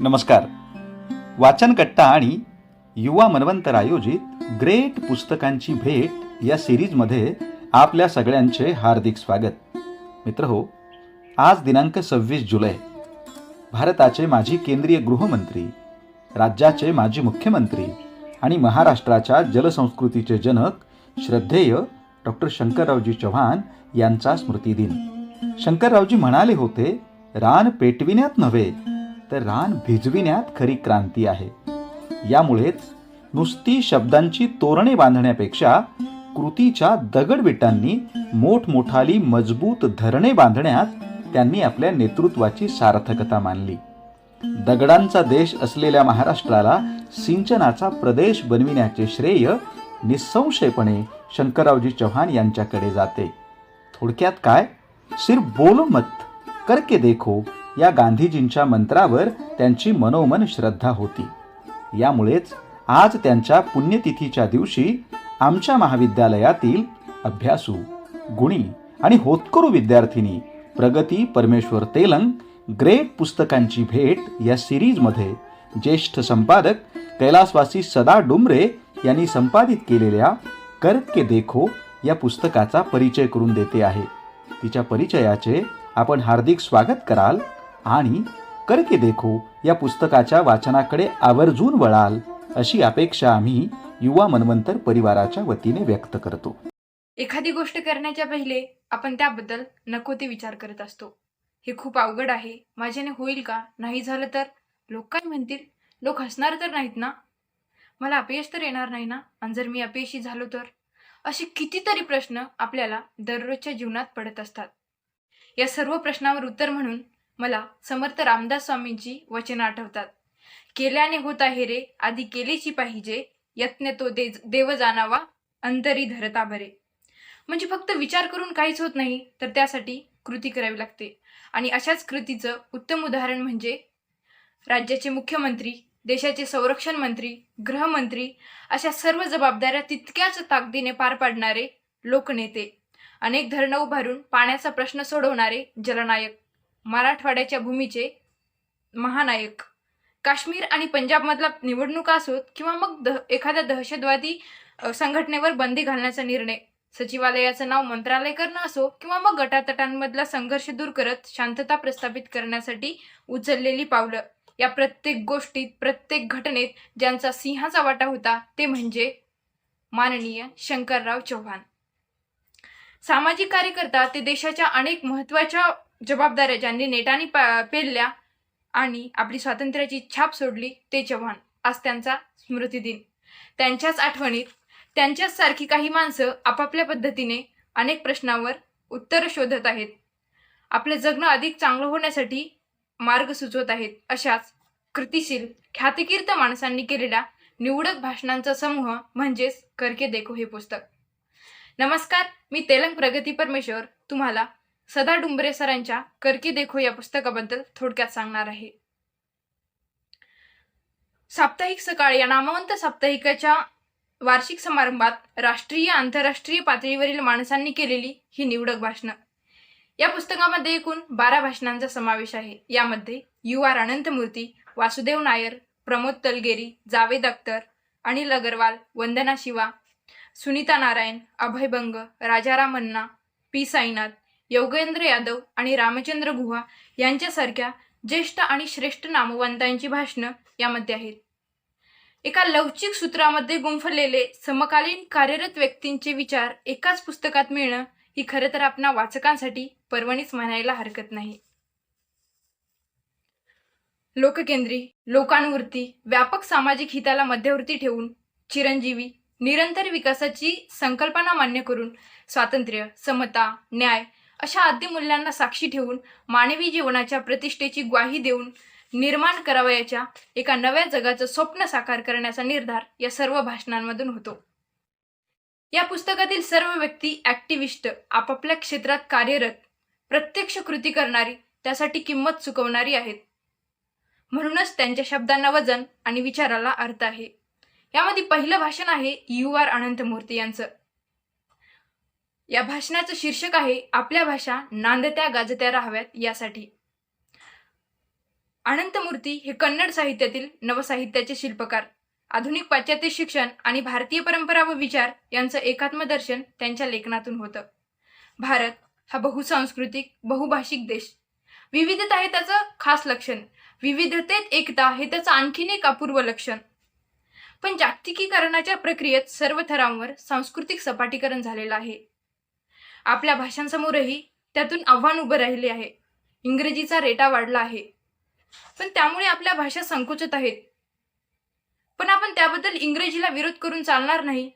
नमस्कार. वाचनकट्टा आणि युवा मनवंतर आयोजित ग्रेट पुस्तकांची भेट या सिरीजमध्ये आपल्या सगळ्यांचे हार्दिक स्वागत. मित्र हो आज दिनांक सव्वीस जुलै. भारताचे माजी केंद्रीय गृहमंत्री राज्याचे माजी मुख्यमंत्री आणि महाराष्ट्राच्या जलसंस्कृतीचे जनक श्रद्धेय डॉक्टर शंकररावजी चव्हाण यांचा स्मृतिदिन. शंकररावजी म्हणाले होते रान पेटविण्यात नव्हे तर रान भिजविण्यात खरी क्रांती आहे. यामुळेच नुसती शब्दांची तोरणे बांधण्यापेक्षा कृतीच्या दगडविटांनी मोठमोठाली मजबूत धरणे बांधण्यात त्यांनी आपल्या नेतृत्वाची सार्थकता मानली. दगडांचा देश असलेल्या महाराष्ट्राला सिंचनाचा प्रदेश बनविण्याचे श्रेय निसंशयपणे शंकररावजी चव्हाण यांच्याकडे जाते. थोडक्यात काय? सिर्फ बोलो मत करके देखो या गांधीजींच्या मंत्रावर त्यांची मनोमन श्रद्धा होती. यामुळेच आज त्यांच्या पुण्यतिथीच्या दिवशी आमच्या महाविद्यालयातील अभ्यासू गुणी आणि होतकरू विद्यार्थिनी प्रगती परमेश्वर तेलंग ग्रेट पुस्तकांची भेट या सिरीजमध्ये ज्येष्ठ संपादक कैलासवासी सदा डुमरे यांनी संपादित केलेल्या करके देखो या पुस्तकाचा परिचय करून देते आहे. तिच्या परिचयाचे आपण हार्दिक स्वागत कराल. आणि करके देखो या पुस्तकाच्या वाचनाकडे आवर्जून वळाल अशी अपेक्षा आम्ही युवा मनवंतर परिवाराच्या वतीने व्यक्त करतो. एखादी गोष्ट करण्याच्या पहिले आपण त्याबद्दल नको ते विचार करत असतो. हे खूप अवघड आहे. माझ्याने होईल का? नाही झालं तर? लोक काय म्हणतील? लोक हसणार तर नाहीत ना? मला अपयश तर येणार नाही ना? आणि जर मी अपयशी झालो तर? असे कितीतरी प्रश्न आपल्याला दररोजच्या जीवनात पडत असतात. या सर्व प्रश्नावर उत्तर म्हणून मला समर्थ रामदास स्वामींची वचनं आठवतात. केल्याने होत आहे रे आधी केलीची पाहिजे यत्न तो दे देव जाणावा अंतरी धरता बरे. म्हणजे फक्त विचार करून काहीच होत नाही तर त्यासाठी कृती करावी लागते. आणि अशाच कृतीचं उत्तम उदाहरण म्हणजे राज्याचे मुख्यमंत्री देशाचे संरक्षण मंत्री गृहमंत्री अशा सर्व जबाबदाऱ्या तितक्याच ताकदीने पार पाडणारे लोकनेते. अनेक धरणं उभारून पाण्याचा प्रश्न सोडवणारे जलनायक. मराठवाड्याच्या भूमीचे महानायक. काश्मीर आणि पंजाबमधला निवडणुका असोत किंवा मग दह एखाद्या दहशतवादी संघटनेवर बंदी घालण्याचा निर्णय सचिवालयाचं नाव मंत्रालय करणं असो किंवा मग गटातटांमधला संघर्ष दूर करत शांतता प्रस्थापित करण्यासाठी उचललेली पावलं या प्रत्येक गोष्टीत प्रत्येक घटनेत ज्यांचा सिंहाचा वाटा होता ते म्हणजे माननीय शंकरराव चव्हाण. सामाजिक कार्यकर्ता ते देशाच्या अनेक महत्त्वाच्या जबाबदाऱ्या ज्यांनी नेटाने पा- पेलल्या आणि आपली स्वातंत्र्याची छाप सोडली ते चव्हाण आज त्यांचा स्मृतिदिन त्यांच्याच आठवणीत त्यांच्याच सारखी काही माणसं आपापल्या पद्धतीने अनेक प्रश्नांवर उत्तरं शोधत आहेत. आपलं जगणं अधिक चांगलं होण्यासाठी मार्ग सुचवत आहेत अशाच कृतिशील ख्यातिकीर्त माणसांनी केलेल्या निवडक भाषणांचा समूह म्हणजेच करके देखो हे पुस्तक. नमस्कार मी तेलंग प्रगती परमेश्वर तुम्हाला सदा डुंबरे सरांच्या करकी देखो या पुस्तकाबद्दल थोडक्यात सांगणार आहे. साप्ताहिक सकाळ या नामवंत साप्ताहिकाच्या वार्षिक समारंभात राष्ट्रीय आंतरराष्ट्रीय पातळीवरील माणसांनी केलेली ही निवडक भाषणं. या पुस्तकामध्ये एकूण बारा भाषणांचा समावेश आहे. यामध्ये you R Ananthamurthy Vasudev Nair Pramod तलगेरी Javed Akhtar Anil Agarwal Vandana Shiva Sunita Narayan Abhay Bang Rajaram Anna P Sainath Yogendra Yadav आणि रामचंद्र गुहा यांच्यासारख्या ज्येष्ठ आणि श्रेष्ठ नामवंतांची भाषणं यामध्ये आहेत. एका लवचिक सूत्रामध्ये गुंफलेले समकालीन कार्यरत व्यक्तींचे विचार एकाच पुस्तकात मिळणं ही खरं तर आपणा वाचकांसाठी पर्वणीच म्हणायला हरकत नाही. लोककेंद्री लोकांवरती व्यापक सामाजिक हिताला मध्यवर्ती ठेवून चिरंजीवी निरंतर विकासाची संकल्पना मान्य करून स्वातंत्र्य समता न्याय अशा आद्य मूल्यांना साक्षी ठेवून मानवी जीवनाच्या प्रतिष्ठेची ग्वाही देऊन निर्माण करावयाच्या एका नव्या जगाचं स्वप्न साकार करण्याचा निर्धार या सर्व भाषणांमधून होतो. या पुस्तकातील सर्व व्यक्ती ॲक्टिव्हिस्ट आपापल्या क्षेत्रात कार्यरत प्रत्यक्ष कृती करणारी त्यासाठी किंमत चुकवणारी आहेत. म्हणूनच त्यांच्या शब्दांना वजन आणि विचाराला अर्थ आहे. यामध्ये पहिलं भाषण आहे यू आर अनंतमूर्ती यांचं. या भाषणाचं शीर्षक आहे आपल्या भाषा नांदत्या गाजत्या राहाव्यात यासाठी. अनंतमूर्ती हे कन्नड साहित्यातील नवसाहित्याचे शिल्पकार. आधुनिक पाश्चात्य शिक्षण आणि भारतीय परंपरा व विचार यांचं एकात्मदर्शन त्यांच्या लेखनातून होतं. भारत हा बहुसांस्कृतिक बहुभाषिक देश. विविधता हे त्याचं खास लक्षण. विविधतेत एकता हे त्याचं आणखीन एक अपूर्व लक्षण. पण जागतिकीकरणाच्या प्रक्रियेत सर्व थरांवर सांस्कृतिक सपाटीकरण झालेलं आहे. आपल्या भाषांसमोरही त्यातून आव्हान उभं राहिले आहे. इंग्रजीचा रेटा वाढला आहे. पण त्यामुळे आपल्या भाषा संकुचित आहेत. पण आपण त्याबद्दल इंग्रजीला विरोध करून चालणार नाही.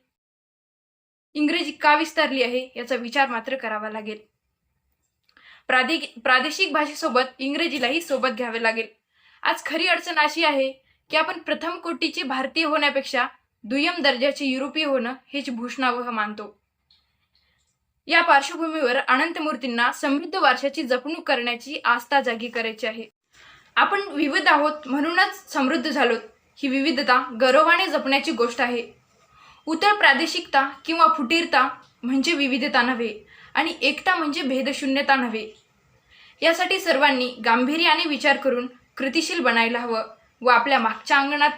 इंग्रजी का विस्तारली आहे याचा विचार मात्र करावा लागेल. प्रादे प्रादेशिक भाषेसोबत इंग्रजीलाही सोबत घ्यावे लागेल. आज खरी अडचण अशी आहे की आपण प्रथम कोटीचे भारतीय होण्यापेक्षा दुय्यम दर्जाचे युरोपीय होणं हेच भूषणावह मानतो. या पार्श्वभूमीवर अनंतमूर्तींना समृद्ध वारशाची जपणूक करण्याची आस्था जागी करायची आहे. आपण विविध आहोत म्हणूनच समृद्ध झालोत. ही विविधता गौरवाने जपण्याची गोष्ट आहे. उतर प्रादेशिकता किंवा फुटीरता म्हणजे विविधता नव्हे आणि एकता म्हणजे भेदशून्यता नव्हे. यासाठी सर्वांनी गांभीर्याने विचार करून कृतिशील बनायला हवं व आपल्या मागच्या अंगणात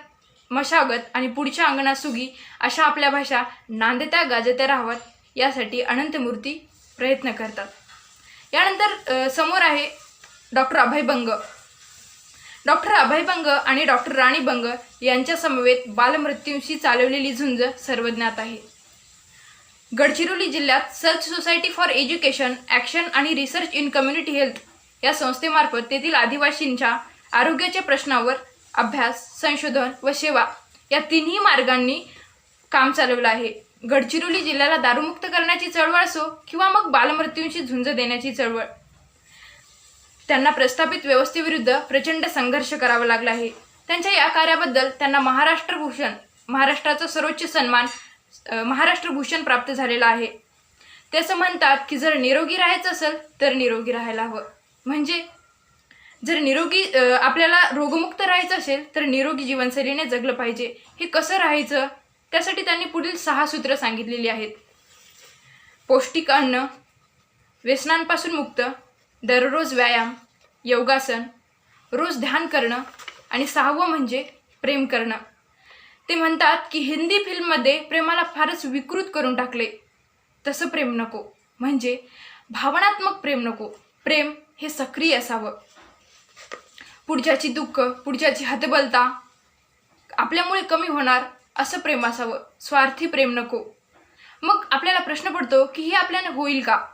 मशागत आणि पुढच्या अंगणात सुगी अशा आपल्या भाषा नांदत्या गाजत्या राहाव्यात. यासाठी अनंतमूर्ती प्रयत्न करतात. यानंतर समोर आहे डॉक्टर अभय बंग. डॉक्टर अभय बंग आणि डॉक्टर राणी बंग यांच्यासमवेत बालमृत्यूंशी चालवलेली झुंज सर्वज्ञात आहे. गडचिरोली जिल्ह्यात search society for education action आणि रिसर्च इन कम्युनिटी हेल्थ या संस्थेमार्फत तेथील आदिवासींच्या आरोग्याच्या प्रश्नावर अभ्यास संशोधन व सेवा या तिन्ही मार्गांनी काम चालवलं आहे. गडचिरोली जिल्ह्याला दारूमुक्त करण्याची चळवळ असो किंवा मग बालमृत्यूंशी झुंज देण्याची चळवळ. त्यांना प्रस्थापित व्यवस्थेविरुद्ध प्रचंड संघर्ष करावा लागला आहे. त्यांच्या या कार्याबद्दल त्यांना महाराष्ट्र भूषण महाराष्ट्राचा सर्वोच्च सन्मान महाराष्ट्र भूषण प्राप्त झालेला आहे. ते असं म्हणतात की जर निरोगी राहायचं असेल तर निरोगी राहायला हवं. म्हणजे जर निरोगी आपल्याला रोगमुक्त राहायचं असेल तर निरोगी जीवनशैलीने जगलं पाहिजे. हे कसं राहायचं? त्यासाठी त्यांनी पुढील सहा सूत्र सांगितलेली आहेत. पौष्टिक अन्न व्यसनांपासून मुक्त दररोज व्यायाम योगासन रोज ध्यान करणं आणि सहावं म्हणजे प्रेम करणं. ते म्हणतात की हिंदी फिल्ममध्ये प्रेमाला फारच विकृत करून टाकले. तसं प्रेम नको. म्हणजे भावनात्मक प्रेम नको. प्रेम हे सक्रिय असावं. पुढच्याची दुःख पुढच्याची हतबलता आपल्यामुळे कमी होणार असं प्रेम असावं. स्वार्थी प्रेम नको. मग आपल्याला प्रश्न पडतो की हे आपल्याला होईल का?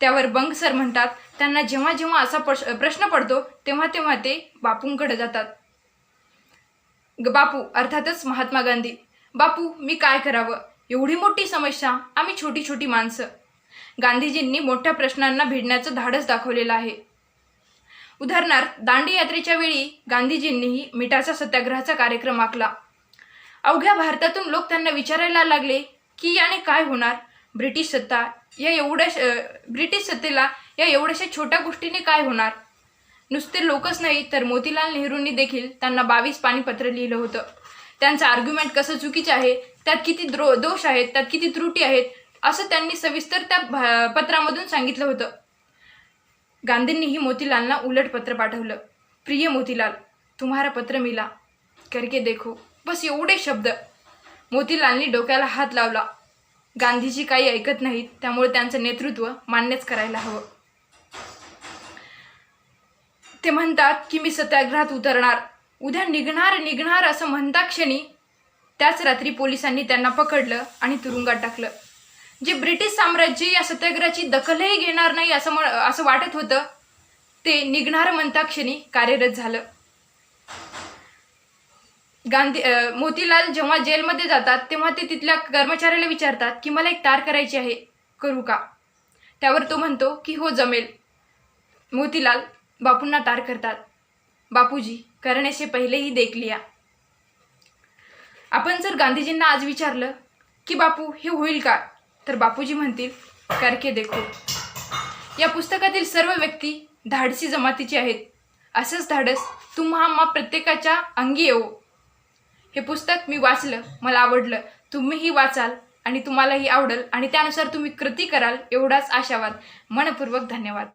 त्यावर बंग सर म्हणतात त्यांना जेव्हा जेव्हा असा प्रश- प्रश्न पडतो तेव्हा तेव्हा ते बापूंकडे जातात. ग- बापू अर्थातच महात्मा गांधी. बापू मी काय करावं? एवढी मोठी समस्या आम्ही छोटी छोटी माणसं. गांधीजींनी मोठ्या प्रश्नांना भिडण्याचं धाडस दाखवलेलं आहे. उदाहरणार्थ दांडी यात्रेच्या वेळी गांधीजींनीही मिठाचा सत्याग्रहाचा कार्यक्रम आखला. अवघ्या भारतातून लोक त्यांना विचारायला लागले की याने काय होणार? ब्रिटिश सत्ता या एवढ्या ब्रिटिश सत्तेला या एवढ्याशा छोट्या गोष्टीने काय होणार? नुसते लोकच नाही तर मोतीलाल नेहरूंनी देखील त्यांना बावीस पाणीपत्र लिहिलं होतं. त्यांचं आर्ग्युमेंट कसं चुकीचं आहे त्यात किती द्रो दोष आहेत त्यात किती त्रुटी आहेत असं त्यांनी सविस्तर त्या भा- पत्रामधून सांगितलं होतं. गांधींनीही मोतीलालना उलट पत्र पाठवलं. प्रिय मोतीलाल तुम्हारा पत्र मिला. करके देखो. बस एवढे शब्द. मोतीलालनी डोक्याला हात लावला. गांधीजी काही ऐकत नाहीत त्यामुळे त्यांचं नेतृत्व मान्यच करायला हवं. ते म्हणतात की मी सत्याग्रहात उतरणार. उद्या निघणार निघणार असं म्हणता क्षणी त्याच रात्री पोलिसांनी त्यांना पकडलं आणि तुरुंगात टाकलं. जे ब्रिटिश साम्राज्य या सत्याग्रहाची दखलही घेणार नाही असं म्हण असं वाटत होतं ते निघणार म्हणता क्षणी कार्यरत झालं. गांधी मोतीलाल जेव्हा जेलमध्ये जातात तेव्हा ते तिथल्या कर्मचाऱ्याला विचारतात की मला एक तार करायची आहे करू का? त्यावर तो म्हणतो की हो जमेल. मोतीलाल बापूंना तार करतात. बापूजी करण्याचे पहिलेही देख लिया. आपण जर गांधीजींना आज विचारलं की बापू हे होईल का? तर बापूजी म्हणतील करके देखो. या पुस्तकातील सर्व व्यक्ती धाडसी जमातीची आहेत. असंच धाडस तुम्हा प्रत्येकाच्या अंगी येऊ हे पुस्तक मी वाचलं मला आवडलं. तुम्हीही वाचाल आणि तुम्हालाही आवडेल आणि त्यानुसार तुम्ही कृती कराल एवढाच आशावाद. मनपूर्वक धन्यवाद.